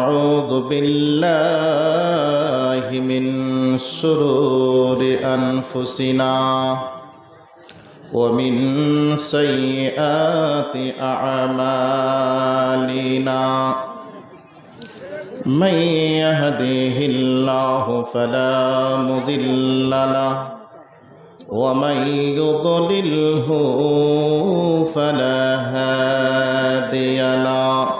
أعوذ بالله من شرور أنفسنا ومن سيئات أعمالنا. من يهديه الله فلا مضل له ومن يضلله فلا هادي له.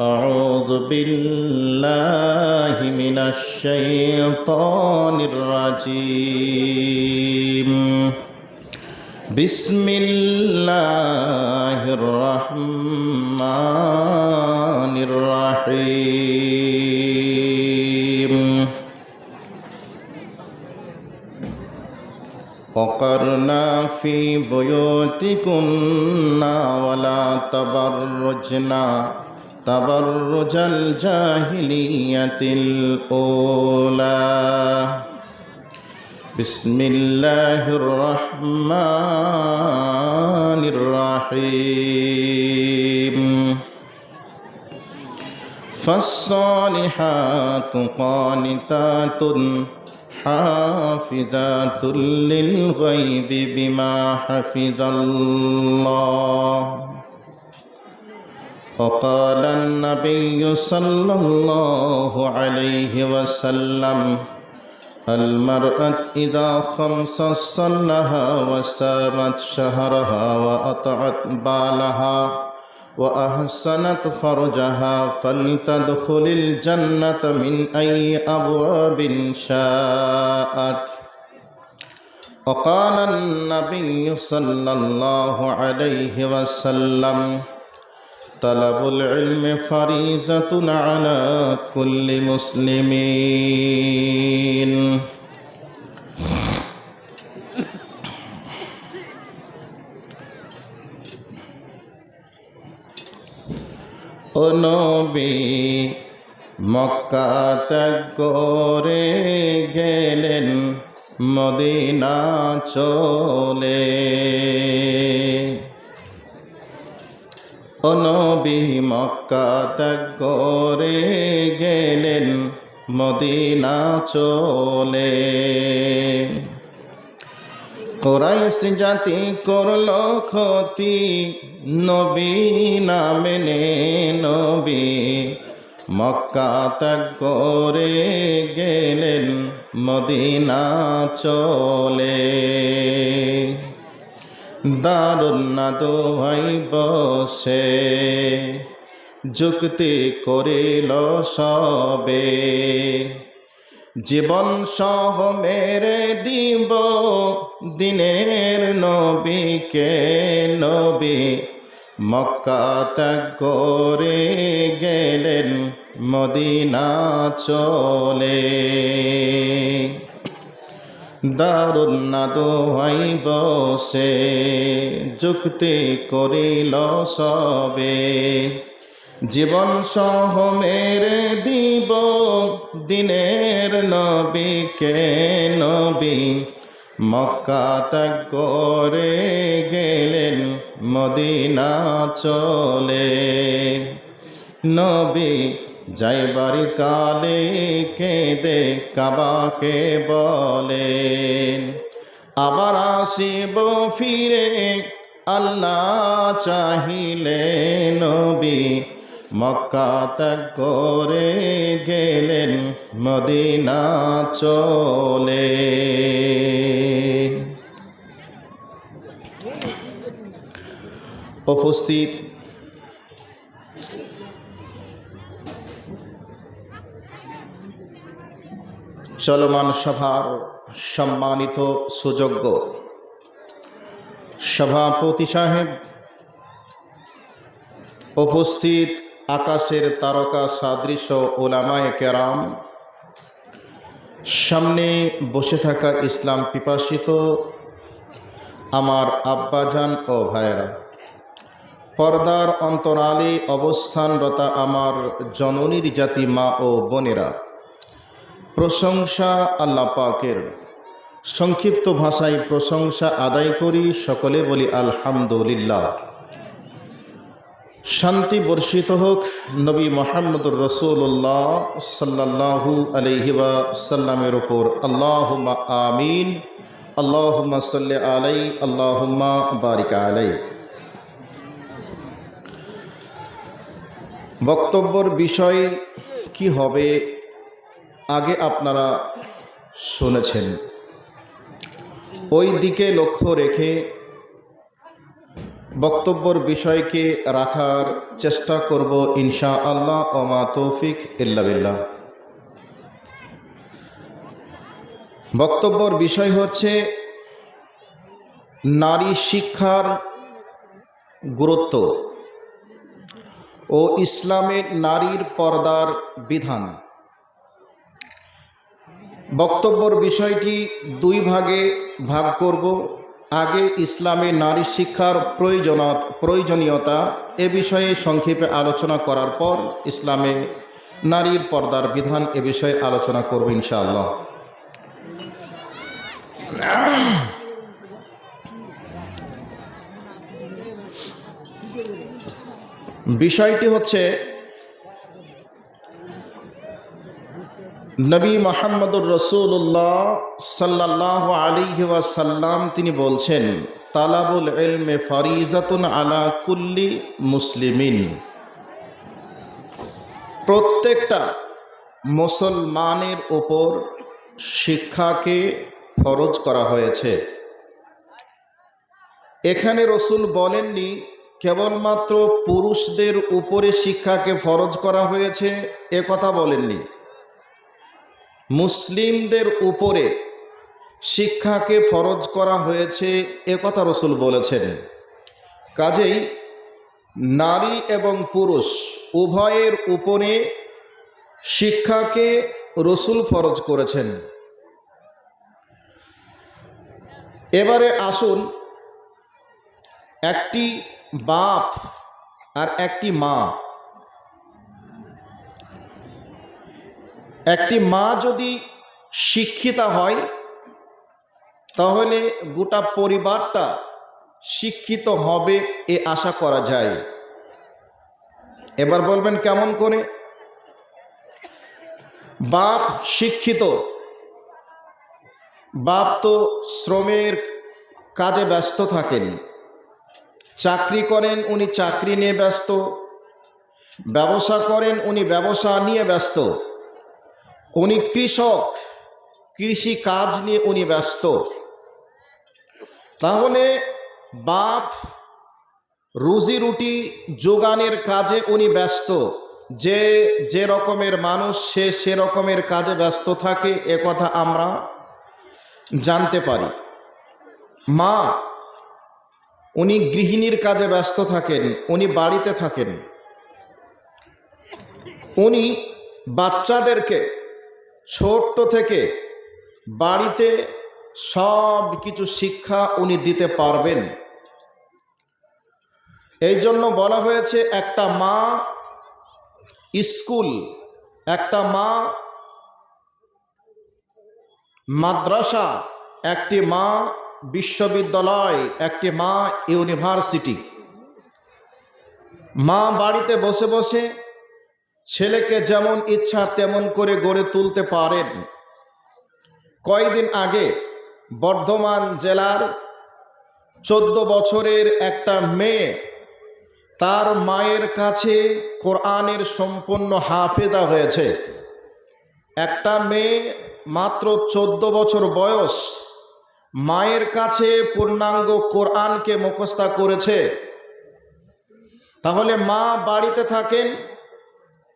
اعوذ بالله من الشيطان الرجيم بسم الله الرحمن الرحيم وقرنا في بيوتكن ولا تبرجنا تبرج الجاهلية الأولى. بسم الله الرحمن الرحيم. فالصالحات قانتات حافظات للغيب بما حفظ الله. وقال النبي صلى الله عليه وسلم المرأة إذا خمس صلها وسامت شهرها وأطعت بالها وأحسنت فرجها فلتدخل الجنة من أي أبواب شاءت. وقال النبي صلى الله عليه وسلم طلب العلم فريزة على كل مسلمين ও নবী মক্কা ত্যাগ করে গেলেন মদিনা চলে ও নবী মক্কা ত্যাগ করে গেলেন, মদিনা চলে। কোরাইশ জাতি করল ক্ষতি, নবী না মেনে নবী। মক্কা ত্যাগ করে গেলেন, মদিনা চলে। দারুণ না দোহাই বসে। যুক্তি করিল সবে। জীবন সহ মেরে দিব দিনের নবীকে। নবী মক্কা ত্যাগ করে গেলেন, মদিনা চলে। দারুণ না দোহাই বসে যুক্তি করিল সবে। জীবন সহ মেরে দিব দিনের নবীকে নবী। মক্কা ত্যাগ করে গেলেন মদিনা চলে। নবী যাইবার কালে কেঁদে কাবাকে বলেন, আবার আসিব ফিরে, আল্লাহ চাহিলে নবী, মক্কা ত্যাগ করে গেলেন, মদিনা চলে। উপস্থিত চলমান সভার সম্মানিত সুযোগ্য সভাপতি সাহেব, উপস্থিত আকাশের তারকা সাদৃশ্য ওলামায় কেরাম, সামনে বসে থাকা ইসলাম পিপাসিত আমার আব্বাজান ও ভাইয়েরা, পর্দার অন্তরালে অবস্থানরতা আমার জননীর জাতি মা ও বোনেরা প্রশংসা আল্লাহ পাকের। সংক্ষিপ্ত ভাষায় প্রশংসা আদায় করি, সকলে বলি আলহামদুলিল্লাহ। শান্তি বর্ষিত হোক, নবী মোহাম্মদুর রসুল্লাহ সাল্লাহু আলহিবা সাল্লামের ওপর আল্লাহ আমিন আল্লাহ সাল্লি আলাই, আল্লাহুম্মা বারিকা আলাই। বক্তব্যর বিষয় কি হবে? আগে আপনারা শুনেছেন। ওই দিকে লক্ষ্য রেখে বক্তব্যর বিষয়কে রাখার চেষ্টা করব ইনশা আল্লাহ ওমা তৌফিক ইল্লাবিল্লাহ বক্তব্যর বিষয় হচ্ছে, নারী শিক্ষার গুরুত্ব ও ইসলামের নারীর পর্দার বিধান। বক্তব্যর বিষয়টি দুই ভাগে ভাগ করব। আগে ইসলামে নারী শিক্ষার প্রয়োজন প্রয়োজনীয়তা এ বিষয়ে সংক্ষেপে আলোচনা করার পর ইসলামে নারীর পর্দার বিধান এ বিষয়ে আলোচনা করব ইনশাআল্লাহ। বিষয়টি হচ্ছে নবী মোহাম্মদুর রসুল্লাহ সাল্লাহ আলী ওয়াসাল্লাম তিনি বলছেন, তালাবুল এলমে ফারিজাতুন আলা কুল্লি মুসলিমিন। প্রত্যেকটা মুসলমানের ওপর শিক্ষাকে ফরজ করা হয়েছে। এখানে রসুল বলেননি, কেবলমাত্র পুরুষদের উপরে শিক্ষাকে ফরজ করা হয়েছে, এ কথা বলেননি। মুসলিমদের উপরে শিক্ষাকে ফরজ করা হয়েছে, এ কথা রসুল বলেছেন। কাজেই নারী এবং পুরুষ উভয়ের উপরে শিক্ষাকে রসুল ফরজ করেছেন। এবারে আসুন, একটি বাপ আর একটি মা একটি মা যদি শিক্ষিতা হয়, তাহলে গোটা পরিবারটা শিক্ষিত হবে এ আশা করা যায়। এবার বলবেন কেমন করে? বাপ শিক্ষিত। বাপ তো শ্রমের কাজে ব্যস্ত থাকেন। চাকরি করেন, উনি চাকরি নিয়ে ব্যস্ত। ব্যবসা করেন, উনি ব্যবসা নিয়ে ব্যস্ত। উনি কৃষক, কৃষি কাজ নিয়ে উনি ব্যস্ত। তাহলে বাপ রুজি রুটি যোগানের কাজে উনি ব্যস্ত। যে যে রকমের মানুষ, সে সে রকমের কাজে ব্যস্ত থাকে, এ কথা আমরা জানতে পারি। মা, উনি গৃহিণীর কাজে ব্যস্ত থাকেন, উনি বাড়িতে থাকেন। উনি বাচ্চাদেরকে ছোট্ট থেকে বাড়িতে সব কিছু শিক্ষা উনি দিতে পারবেন। এই জন্য বলা হয়েছে একটা মা স্কুল, একটা মা মাদ্রাসা, একটি মা বিশ্ববিদ্যালয়, একটি মা ইউনিভার্সিটি। মা বাড়িতে বসে বসে ছেলেকে যেমন ইচ্ছা তেমন করে গড়ে তুলতে পারেন। কয়েকদিন আগে বর্ধমান জেলার চোদ্দ বছরের একটা মেয়ে তার মায়ের কাছে কোরআনের সম্পূর্ণ হাফেজা হয়েছে। একটা মেয়ে মাত্র চোদ্দ বছর বয়স মায়ের কাছে পূর্ণাঙ্গ কোরআনকে মুখস্থা করেছে। তাহলে মা বাড়িতে থাকেন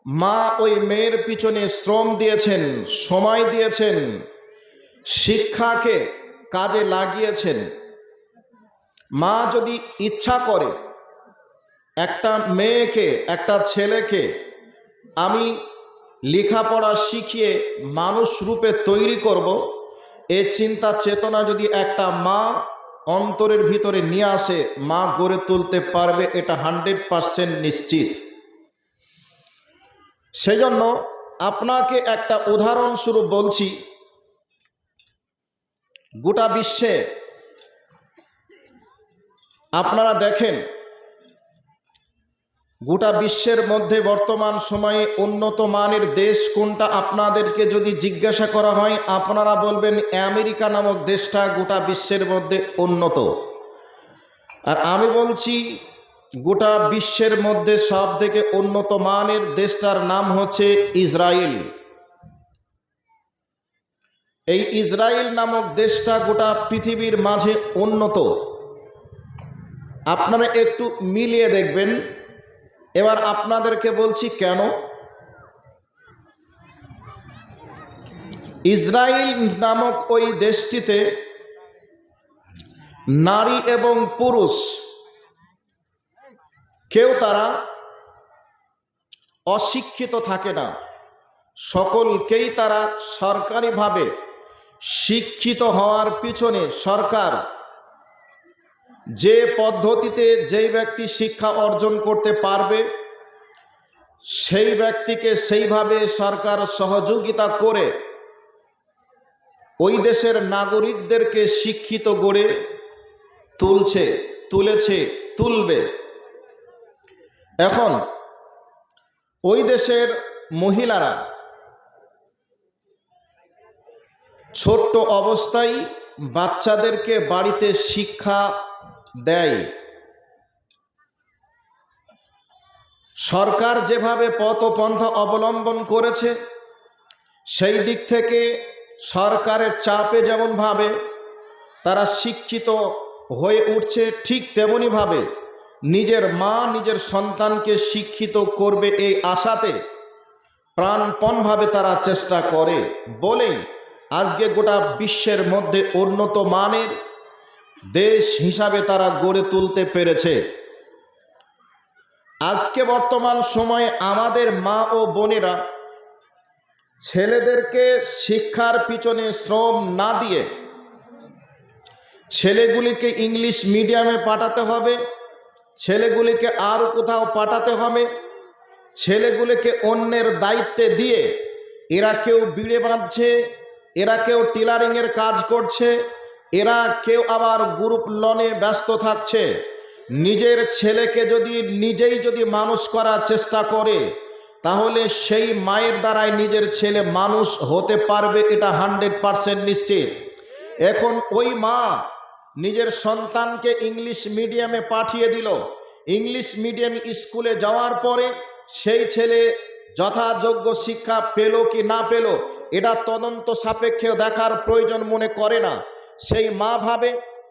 মা ওই মেয়ের পিছনে শ্রম দিয়েছেন, সময় দিয়েছেন, শিক্ষাকে কাজে লাগিয়েছেন। মা যদি ইচ্ছা করে একটা মেয়েকে, একটা ছেলেকে আমি লেখাপড়া শিখিয়ে মানুষ রূপে তৈরি করব, এ চিন্তা চেতনা যদি একটা মা অন্তরের ভিতরে নিয়ে আসে, মা গড়ে তুলতে পারবে, এটা হান্ড্রেড পারসেন্ট নিশ্চিত। সেজন্য আপনাকে একটা উদাহরণস্বরূপ বলছি। গোটা বিশ্বে আপনারা দেখেন, গোটা বিশ্বের মধ্যে বর্তমান সময়ে উন্নত মানের দেশ কোনটা আপনাদেরকে যদি জিজ্ঞাসা করা হয়, আপনারা বলবেন আমেরিকা নামক দেশটা গোটা বিশ্বের মধ্যে উন্নত। আর আমি বলছি গোটা বিশ্বের মধ্যে সব থেকে উন্নত মানের দেশটার নাম হচ্ছে ইসরায়েল। এই ইসরায়েল নামক দেশটা গোটা পৃথিবীর মাঝে উন্নত। আপনারা একটু মিলিয়ে দেখবেন। এবার আপনাদেরকে বলছি কেন? ইসরায়েল নামক ওই দেশটিতে নারী এবং পুরুষ কেউ তারা অশিক্ষিত থাকে না। সকলকেই তারা সরকারিভাবে শিক্ষিত হওয়ার পিছনে সরকার যে পদ্ধতিতে যেই ব্যক্তি শিক্ষা অর্জন করতে পারবে, সেই ব্যক্তিকে সেইভাবে সরকার সহযোগিতা করে ওই দেশের নাগরিকদেরকে শিক্ষিত গড়ে তুলছে, তুলেছে, তুলবে। এখন, ওই দেশের মহিলারা ছোট্ট অবস্থায় বাচ্চাদেরকে বাড়িতে শিক্ষা দেয়। সরকার যেভাবে পথ পন্থা অবলম্বন করেছে, সেই দিক থেকে সরকারের চাপে যেমনভাবে তারা শিক্ষিত হয়ে উঠছে ঠিক তেমনইভাবে নিজের মা, নিজের সন্তানকে শিক্ষিত করবে এই আশাতে প্রাণপণভাবে তারা চেষ্টা করে। বলেই আজকে গোটা বিশ্বের মধ্যে উন্নত মানের দেশ হিসাবে তারা গড়ে তুলতে পেরেছে। আজকে বর্তমান সময়ে আমাদের মা ও বোনেরা ছেলেদেরকে শিক্ষার পিছনে শ্রম না দিয়ে ছেলেগুলিকে ইংলিশ মিডিয়ামে পাঠাতে হবে ছেলেগুলিকে আর কোথাও পাঠাতে হবে। ছেলেগুলিকে অন্যের দায়িত্বে দিয়ে এরা কেউ বিড়ে বাঁধছে, এরা কেউ টিলারিংয়ের কাজ করছে, এরা কেউ আবার গ্রুপ লনে ব্যস্ত থাকছে। নিজের ছেলেকে যদি নিজেই যদি মানুষ করার চেষ্টা করে, তাহলে সেই মায়ের দ্বারাই নিজের ছেলে মানুষ হতে পারবে এটা হান্ড্রেড পারসেন্ট নিশ্চিত। এখন ওই মা নিজের সন্তানকে ইংলিশ মিডিয়ামে পাঠিয়ে দিল। ইংলিশ মিডিয়াম স্কুলে যাওয়ার পরে সেই ছেলে যথাযোগ্য শিক্ষা পেল কি না পেল, এটা তদন্ত সাপেক্ষে দেখার প্রয়োজন মনে করে না। সেই মা ভাবে,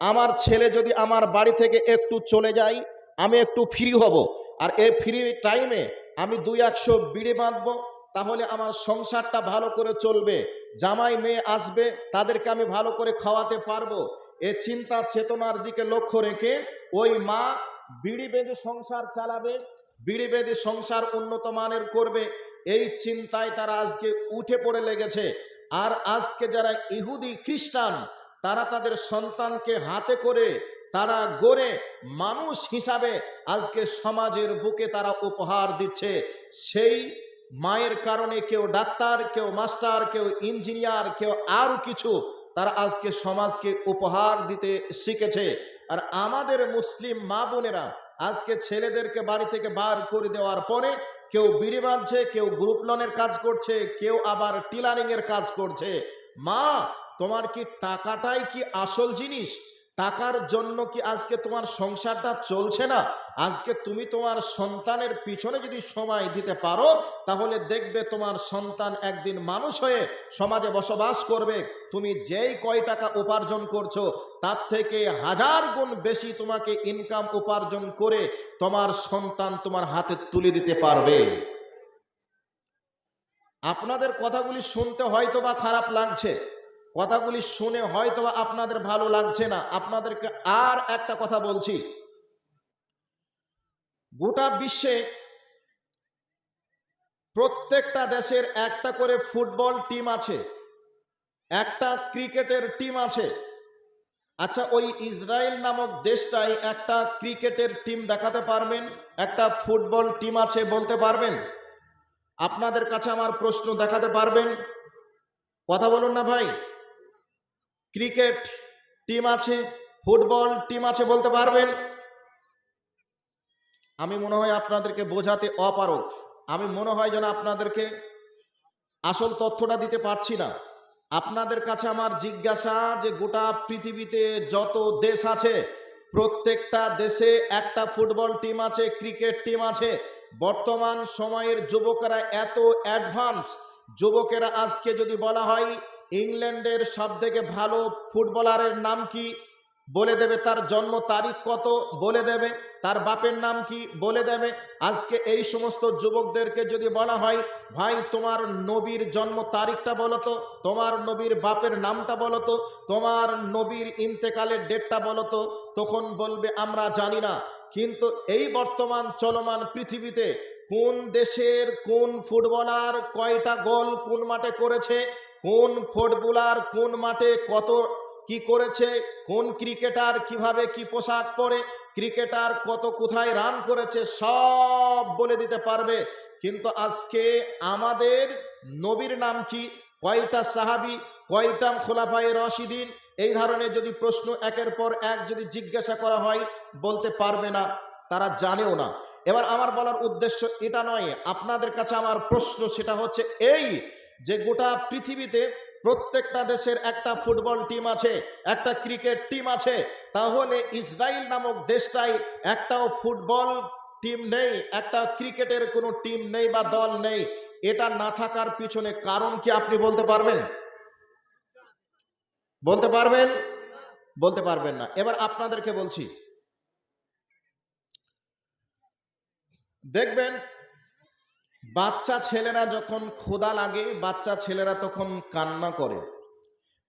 আমার ছেলে যদি আমার বাড়ি থেকে একটু চলে যায়, আমি একটু ফ্রি হব। আর এই ফ্রি টাইমে আমি দুই একশো বিড়ি বাঁধবো, তাহলে আমার সংসারটা ভালো করে চলবে। জামাই মেয়ে আসবে, তাদেরকে আমি ভালো করে খাওয়াতে পারব। এ চিন্তা চেতনার দিকে লক্ষ্য রেখে ওই মা বিড়ি বেঁধে সংসার চালাবে, বিড়ি বেঁধে সংসার উন্নত মানের করবে, এই চিন্তায় তারা আজকে উঠে পড়ে লেগেছে। আর আজকে যারা ইহুদি খ্রিস্টান, তারা তাদের সন্তানকে হাতে করে তারা গড়ে মানুষ হিসাবে আজকে সমাজের বুকে তারা উপহার দিচ্ছে। সেই মায়ের কারণে কেউ ডাক্তার, কেউ মাস্টার, কেউ ইঞ্জিনিয়ার, কেউ আরও কিছু তারা আজকে সমাজকে উপহার দিতে শিখেছে। আর আমাদের মুসলিম মা বোনেরা আজকে ছেলেদেরকে বাড়ি থেকে বার করে দেওয়ার পরে কেউ বিড়ি বাঁধছে, কেউ গ্রুপ লোনের কাজ করছে, কেউ আবার টিলারিংয়ের কাজ করছে। মা, তোমার কি টাকাটাই কি আসল জিনিস? টাকার জন্য কি আজকে তোমার সংসারটা চলছে না? আজকে তুমি তোমার সন্তানের পিছনে যদি সময় দিতে পারো, তাহলে দেখবে তোমার সন্তান একদিন মানুষ হয়ে সমাজে বসবাস করবে। তুমি যেই কয় টাকা উপার্জন করছ, তার থেকে হাজার গুণ বেশি তোমাকে ইনকাম উপার্জন করে তোমার সন্তান তোমার হাতে তুলে দিতে পারবে। আপনাদের কথাগুলি শুনতে হয়তো বা খারাপ লাগছে। কথাগুলি শুনে হয়তো আপনাদের ভালো লাগছে না। আপনাদেরকে আর একটা কথা বলছি। গোটা বিশ্বে প্রত্যেকটা দেশের একটা করে ফুটবল টিম আছে, একটা ক্রিকেটের টিম আছে। আচ্ছা ওই ইসরায়েল নামক দেশটায় একটা ক্রিকেটের টিম দেখাতে পারবেন, একটা ফুটবল টিম আছে বলতে পারবেন? আপনাদের কাছে আমার প্রশ্ন দেখাতে পারবেন? কথা বলুন না ভাই। ক্রিকেট টিম আছে, ফুটবল টিম আছে বলতে পারবেন। আমি মনে হয় আপনাদেরকে বোঝাতে অপারক আমি মনে হয় যেন আপনাদেরকে আসল তথ্যটা দিতে পারছি না। আপনাদের কাছে আমার জিজ্ঞাসা যে গোটা পৃথিবীতে যত দেশ আছে, প্রত্যেকটা দেশে একটা ফুটবল টিম আছে, ক্রিকেট টিম আছে। বর্তমান সময়ের যুবকেরা এত অ্যাডভান্স, যুবকেরা আজকে যদি বলা হয় ইংল্যান্ডের সব থেকে ভালো ফুটবলারের নাম কি বলে দেবে? তার জন্ম তারিখ কত বলে দেবে? তার বাপের নাম কি বলে দেবে? আজকে এই সমস্ত যুবকদেরকে যদি বলা হয়, ভাই, তোমার নবীর জন্ম তারিখটা বলো তো, তোমার নবীর বাপের নামটা বলো তো, তোমার নবীর ইন্তেকালের ডেটটা বলো তো, তখন বলবে, আমরা জানি না। কিন্তু এই বর্তমান চলমান পৃথিবীতে কোন দেশের কোন ফুটবলার কয়টা গোল কোন মাঠে করেছে কোন ফুটবলার কোন মাঠে কত কি করেছে, কোন ক্রিকেটার কীভাবে কি পোশাক পরে, ক্রিকেটার কত কোথায় রান করেছে, সব বলে দিতে পারবে। কিন্তু আজকে আমাদের নবীর নাম কি? কয়টা সাহাবি, কয়টা খোলাফায় রশিদিন? এই ধরনের যদি প্রশ্ন একের পর এক যদি জিজ্ঞাসা করা হয়, বলতে পারবে না, তারা জানেও না। এবার আমার বলার উদ্দেশ্য এটা নয়, আপনাদের কাছে আমার প্রশ্ন সেটা হচ্ছে এই যে গোটা পৃথিবীতে প্রত্যেকটা দেশের একটা ফুটবল টিম আছে, একটা ক্রিকেট টিম আছে, তাহলে ইসরায়েল নামক দেশটাই একটাও ফুটবল টিম নেই, একটা ক্রিকেটের কোনো টিম নেই বা দল নেই। এটা না থাকার পিছনে কারণ কি আপনি বলতে পারবেন? বলতে পারবেন? বলতে পারবেন না। এবার আপনাদেরকে বলছি। দেখবেন বাচ্চা ছেলেরা যখন ক্ষুধা লাগে, বাচ্চা ছেলেরা তখন কান্না করে।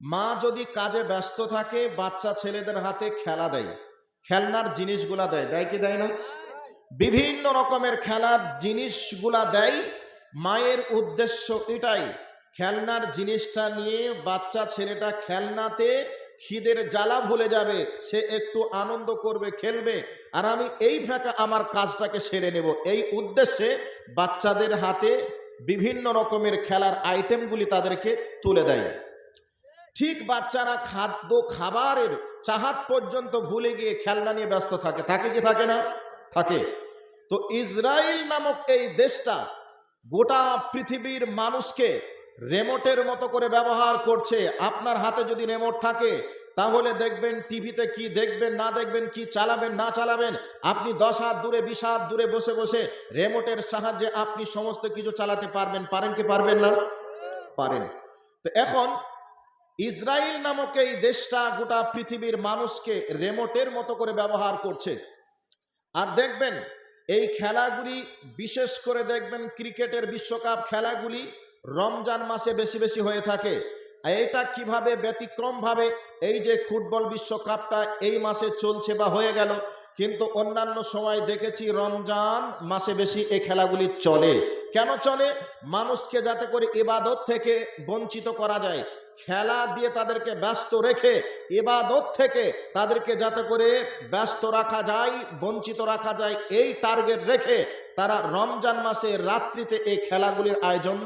মা যদি কাজে ব্যস্ত থাকে, বাচ্চা ছেলেদের হাতে খেলা দেয়, খেলনার জিনিসগুলা দেয়। দেয় কি দেয় না? বিভিন্ন রকমের খেলার জিনিসগুলা দেয়। মায়ের উদ্দেশ্য এটাই, খেলনার জিনিসটা নিয়ে বাচ্চা ছেলেটা খেলনাতে খিদের জ্বালা ভুলে যাবে, সে একটু আনন্দ করবে, খেলবে। আর আমি এই ফাঁকা আমার কাজটাকে সেরে নেব। এই উদ্দেশ্যে বাচ্চাদের হাতে বিভিন্ন রকমের খেলার আইটেমগুলি তাদেরকে তুলে দেয়। ঠিক বাচ্চারা খাদ্য খাবারের চাহাত পর্যন্ত ভুলে গিয়ে খেলনা নিয়ে ব্যস্ত থাকে। থাকে কি থাকে না? থাকে। তো ইসরায়েল নামক এই দেশটা গোটা পৃথিবীর মানুষকে রেমোটের মতো করে ব্যবহার করছে। আপনার হাতে যদি রেমোট থাকে, তাহলে দেখবেন টিভিতে কি দেখবেন, না দেখবেন, কি চালাবেন, না চালাবেন, আপনি দশ হাত দূরে, বিশ হাত দূরে বসে বসে রেমোটের সাহায্যে আপনি সমস্ত কিছু চালাতে পারবেন, পারেন কি পারবেন না? পারেন। তো এখন ইসরায়েল নামক এই দেশটা গোটা পৃথিবীর মানুষকে রেমোটের মতো করে ব্যবহার করছে। আর দেখবেন, এই খেলাগুলি, বিশেষ করে দেখবেন ক্রিকেটের বিশ্বকাপ খেলাগুলি রমজান মাসে বেশি বেশি হয়ে থাকে। এটা কীভাবে ব্যতিক্রমভাবে এই যে ফুটবল বিশ্বকাপটা এই মাসে চলছে বা হয়ে গেল, কিন্তু অন্যান্য সময় দেখেছি রমজান মাসে বেশি এই খেলাগুলি চলে। কেন চলে? মানুষকে যাতে করে ইবাদত থেকে বঞ্চিত করা যায়। খেলা দিয়ে তাদেরকে ব্যস্ত রেখে ইবাদত থেকে তাদেরকে যাতে করে ব্যস্ত রাখা যায়, বঞ্চিত রাখা যায়, এই টার্গেট রেখে তারা রমজান মাসে রাত্রিতে এই খেলাগুলির আয়োজন